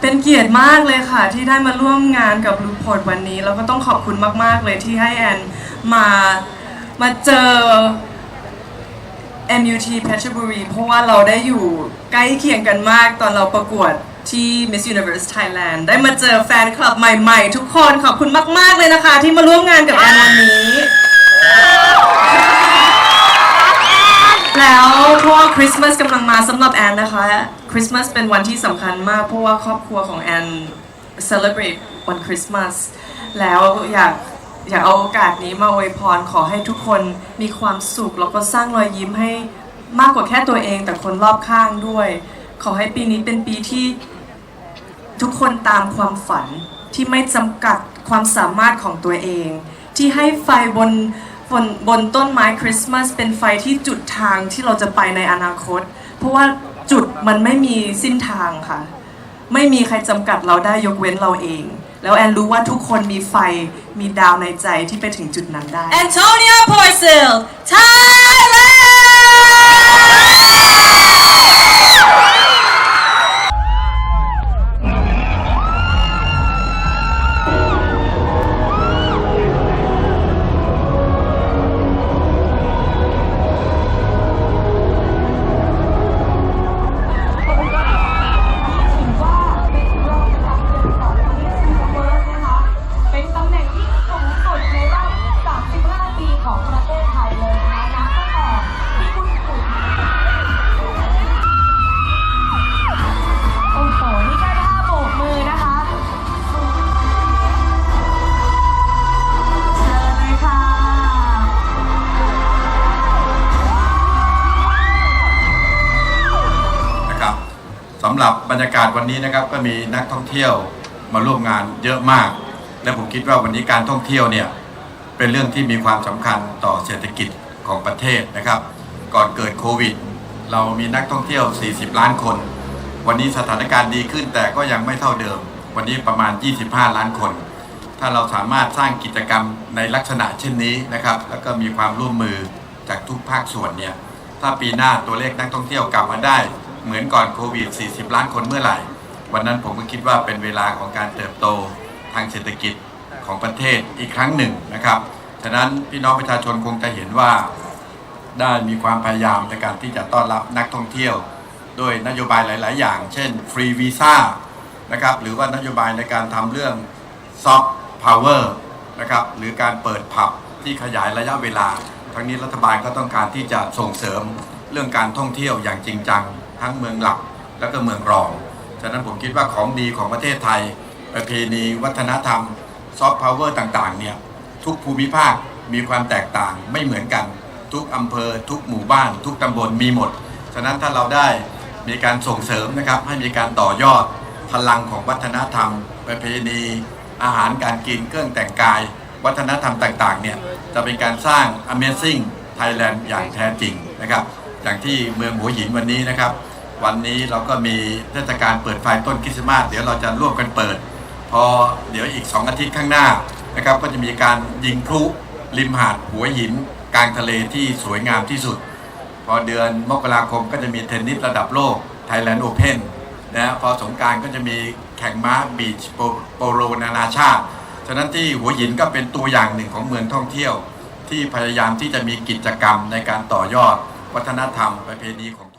เป็นเกียรติมากเลยค่ะ ที่ได้มาร่วมงานกับลูพอร์ตวันนี้ แล้วก็ต้องขอบคุณมาก ๆ เลยที่ให้แอนมามาเจอ MUT เพชรบุรีเพราะว่าเราได้อยู่ใกล้เคียงกันมากตอนเราประกวดที่ Miss Universe Thailand ได้มาเจอแฟนคลับใหม่ ๆ ทุกคนขอบคุณมาก ๆ เลยนะคะ ที่มาร่วมงานกับแอนวันนี้ แล้วเพราะว่าคริสต์มาสกำลังมาสำหรับแอนนะคะ คริสต์มาสเป็นวันที่สำคัญมากเพราะว่าครอบครัวของแอน celebrate วันคริสต์มาสแล้วอยากอยากเอาโอกาสนี้มาอวยพรขอให้ทุกคนมีความสุข แล้วก็สร้างรอยยิ้มให้มากกว่าแค่ตัวเองแต่คนรอบข้างด้วย ขอให้ปีนี้เป็นปีที่ทุกคนตามความฝันที่ไม่จำกัดความสามารถของตัวเอง ที่ให้ไฟบนบนบนต้นไม้คริสต์มาสเป็นไฟที่จุดทางที่เราจะไปในอนาคต เพราะว่า จุดมันไม่มีสิ้นทางค่ะ ไม่มีใครจำกัดเราได้ยกเว้นเราเอง แล้วแอนรู้ว่าทุกคนมีไฟมีดาวในใจที่ไปถึงจุดนั้นได้ Antonia Porcel, ท่า สำหรับบรรยากาศวันนี้นะครับก็มีนักท่องเที่ยวมาร่วมงานเยอะมาก และผมคิดว่าวันนี้การท่องเที่ยวเนี่ยเป็นเรื่องที่มีความสำคัญต่อเศรษฐกิจของประเทศนะครับ ก่อนเกิดโควิด เรามีนักท่องเที่ยว 40 ล้านคน วันนี้สถานการณ์ดีขึ้นแต่ก็ยังไม่เท่าเดิม วันนี้ประมาณ 25 ล้านคน ถ้าเราสามารถสร้างกิจกรรมในลักษณะเช่นนี้นะครับ แล้วก็มีความร่วมมือจากทุกภาคส่วนเนี่ยถ้าปีหน้าตัวเลขนักท่องเที่ยวกลับมาได้ เหมือนก่อนโควิด 40 ล้านคนเมื่อไหร่ วันนั้นผมก็คิดว่าเป็นเวลาของการเติบโตทางเศรษฐกิจของประเทศอีกครั้งหนึ่งนะครับ ฉะนั้นพี่น้องประชาชนคงจะเห็นว่าได้มีความพยายามในการที่จะต้อนรับนักท่องเที่ยว โดยนโยบายหลาย ๆ อย่าง เช่นฟรีวีซ่านะครับหรือว่านโยบายในการทำเรื่องซอฟต์พาวเวอร์นะครับหรือการเปิดผับที่ขยายระยะเวลา ทั้งนี้รัฐบาลก็ต้องการที่จะส่งเสริมเรื่องการท่องเที่ยวอย่างจริงจัง ทั้งเมืองหลักและก็เมืองรอง ฉะนั้นผมคิดว่าของดีของประเทศไทย ประเพณี วัฒนธรรมซอฟต์พาวเวอร์ต่างๆเนี่ยทุกภูมิภาคมีความแตกต่างไม่เหมือนกัน ทุกอำเภอ ทุกหมู่บ้าน ทุกตำบลมีหมด ฉะนั้นถ้าเราได้มีการส่งเสริมนะครับให้มีการต่อยอดพลังของวัฒนธรรม ประเพณี อาหารการกินเครื่องแต่งกาย วัฒนธรรมต่างๆเนี่ยจะเป็นการสร้าง Amazing Thailand อย่างแท้จริงนะครับ อย่างที่เมืองหัวหินวันนี้นะครับ วันนี้เราก็มีเทศกาลเปิดไฟต้นคริสต์มาสเดี๋ยวเราจะร่วมกันเปิด พอเดี๋ยวอีก 2 อาทิตย์ข้างหน้านะครับ ก็จะมีการยิงพลุริมหาดหัวหิน กลางทะเลที่สวยงามที่สุด พอเดือนมกราคมก็จะมีเทนนิสระดับโลก Thailand Open นะพอสงการก็จะมีแข่งม้าบีชโปโลนานาชาติฉะนั้นที่หัวหินก็เป็นตัวอย่างหนึ่งของเมืองท่องเที่ยว ที่พยายามที่จะมีกิจกรรมในการต่อยอด วัฒนธรรมประเพณีของ